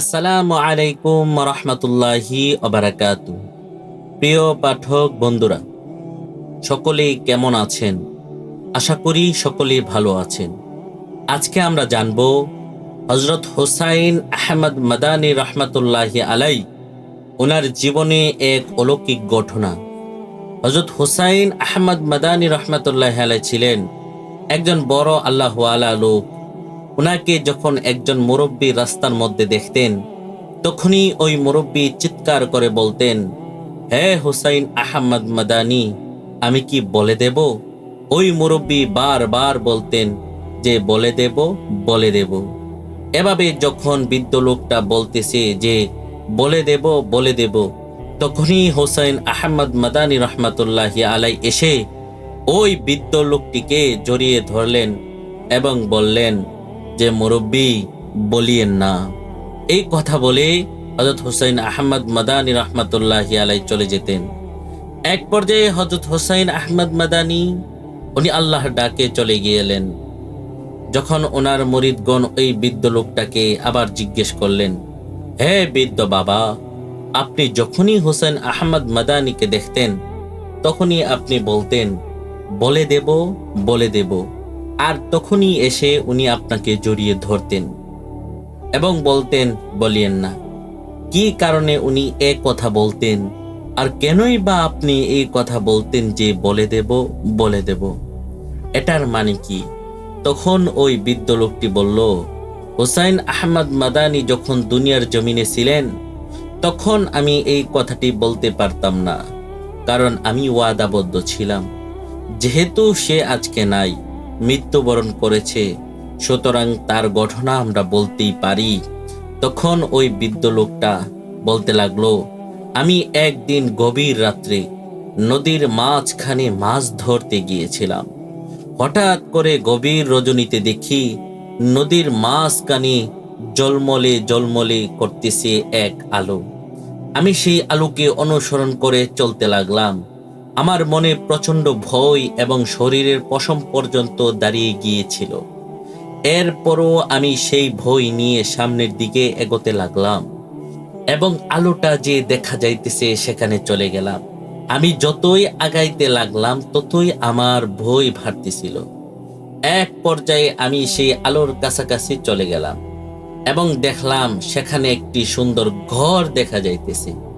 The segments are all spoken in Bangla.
আসসালামু আলাইকুম রহমতুল্লাহি অবরাকাতু প্রিয় পাঠক বন্ধুরা, সকলেই কেমন আছেন? আশা করি সকলেই ভালো আছেন। আজকে আমরা জানব হজরত হোসাইন আহমদ মাদানী রহমতুল্লাহি আলাই ওনার জীবনে এক অলৌকিক ঘটনা। হজরত হোসাইন আহমদ মাদানী রহমতুল্লাহ আলাই ছিলেন একজন বড় আল্লাহ আলা লোক। ওনাকে যখন একজন মুরব্বী রাস্তার মধ্যে দেখতেন, তখনই ওই মুরব্বী চিৎকার করে বলতেন, হে হুসাইন আহমদ মাদানি, আমি কি বলে দেব? ওই মুরব্বী বারবার বলতেন, যে বলে দেব বলে দেব। এভাবে যখন বৃদ্ধ লোকটা বলতেছে যে, বলে দেব বলে দেব, তখনই হোসাইন আহমদ মাদানী রহমতুল্লাহ আলাই এসে ওই বৃদ্ধ লোকটিকে জড়িয়ে ধরলেন এবং বললেন যে মুরব্বী বলিয়েন না। এই কথা বলে হজরত হুসাইন আহমদ মাদানী রহমতুল্লাহ আলাই চলে যেতেন। এক পর্যায়ে হজরত হুসাইন আহমদ মাদানী, উনি আল্লাহর ডাকে চলে গিয়েলেন। যখন ওনার মরিদগণ ওই বৃদ্ধ লোকটাকে আবার জিজ্ঞেস করলেন, হে বৃদ্ধ বাবা, আপনি যখনই হোসেন আহমদ মাদানীকে দেখতেন, তখনই আপনি বলতেন, বলে দেব বলে দেব আর তখনই এসে উনি আপনাকে জড়িয়ে ধরতেন এবং বলতেন, বলিয়েন না। কি কারণে উনি এ কথা বলতেন? আর কেনই বা আপনি এই কথা বলতেন যে বলে দেব বলে দেব? এটার মানে কি? তখন ওই বৃদ্ধ লোকটি বলল, হোসাইন আহমদ মাদানি যখন দুনিয়ার জমিনে ছিলেন, তখন আমি এই কথাটি বলতে পারতাম না, কারণ আমি ওয়াদাবদ্ধ ছিলাম। যেহেতু সে আজকে নাই মৃত্যুবরণ করেছে। সুতরাং তার ঘটনা আমরা বলতেই পারি। তখন ওই বৃদ্ধ লোকটা বলতে লাগল, আমি একদিন গভীর রাত্রে নদীর মাঝখানে মাছ ধরতে গিয়েছিলাম। হঠাৎ করে গভীর রজনীতে দেখি নদীর মাঝখানে জলমলে জলমলে করতেছে এক আলো। আমি সেই আলোকে অনুসরণ করে চলতে লাগলাম। আমার মনে প্রচণ্ড ভয় এবং শরীরের পশম পর্যন্ত দাঁড়িয়ে গিয়েছিল। এরপরও আমি সেই ভয় নিয়ে সামনের দিকে এগোতে লাগলাম এবং আলোটা যে দেখা যাইতেছে সেখানে চলে গেলাম। আমি যতই আগাইতে লাগলাম, ততই আমার ভয় ভারতেছিল। এক পর্যায়ে আমি সেই আলোর কাছাকাছি চলে গেলাম এবং দেখলাম সেখানে একটি সুন্দর ঘর দেখা যাইতেছে।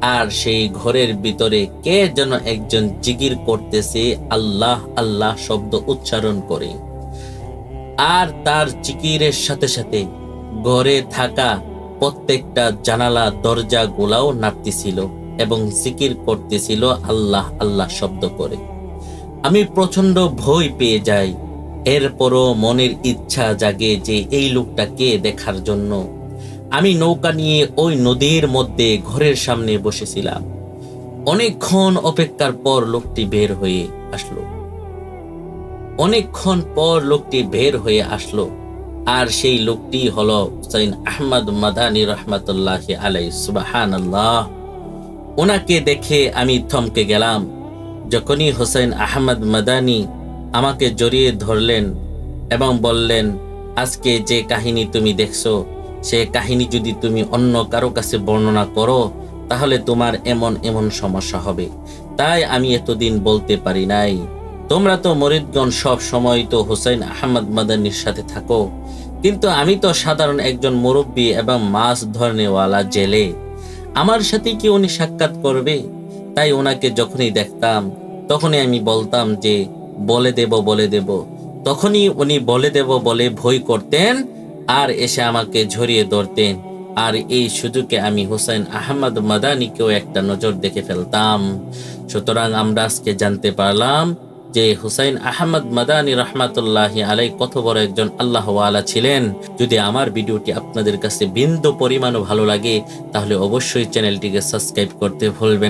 আর সেই ঘরের ভিতরে কে যেন একজন জিগির করতেছে, আল্লাহ আল্লাহ শব্দ উচ্চারণ করে। আর তার জিকিরের সাথে সাথে ঘরে থাকা প্রত্যেকটা জানালা, দরজা গোলাও নাড়তেছিল এবং জিকির করতেছিল আল্লাহ আল্লাহ শব্দ করে। আমি প্রচণ্ড ভয় পেয়ে যাই। এরপরও মনের ইচ্ছা জাগে যে এই লোকটাকে দেখার জন্য। আমি নৌকা নিয়ে ওই নদীর মধ্যে ঘরের সামনে বসেছিলাম। অনেকক্ষণ অপেক্ষার পর লোকটি বের হয়ে আসলো। অনেকক্ষণ পর লোকটি বের হয়ে আসলো আর সেই লোকটি হলো হুসাইন আহমদ মাদানী রহমতুল্লাহ আলাই সুবাহান আল্লাহ ওনাকে দেখে আমি থমকে গেলাম। যখনই হোসেন আহমদ মাদানী আমাকে জড়িয়ে ধরলেন এবং বললেন, আজকে যে কাহিনী তুমি দেখছ সে কাহিনী যদি তুমি অন্য কারও কাছে বর্ণনা করো, তাহলে তোমার এমন এমন সমস্যা হবে। তাই আমি এতদিন বলতে পারি নাই। তোমরা তো মরিদগণ সব সময় তো হোসেন আহমদ মাদানির সাথে থাকো। কিন্তু আমি তো সাধারণ একজন মুরব্বী এবং মাছ ধরনেওয়ালা জেলে। আমার সাথে কি উনি সাক্ষাৎ করবে? তাই ওনাকে যখনই দেখতাম, তখনই আমি বলতাম যে, বলে দেব বলে দেব। তখনই উনি বলে দেব, বলে ভয় করতেন আর এসে আমাকে ঝরিয়ে ধরতেন। আর এই সুযোগে আমি হুসাইন আহমদ মাদানিকেও একটা নজর দেখে ফেলতাম। সুতরাং আমরা আজকে জানতে পারলাম যে হুসাইন আহমদ মাদানি রহমাতুল্লাহ আলাই কত বড় একজন আল্লাহ আলা ছিলেন। যদি আমার ভিডিওটি আপনাদের কাছে বিন্দু পরিমাণও ভালো লাগে, তাহলে অবশ্যই চ্যানেলটিকে সাবস্ক্রাইব করতে ভুলবেন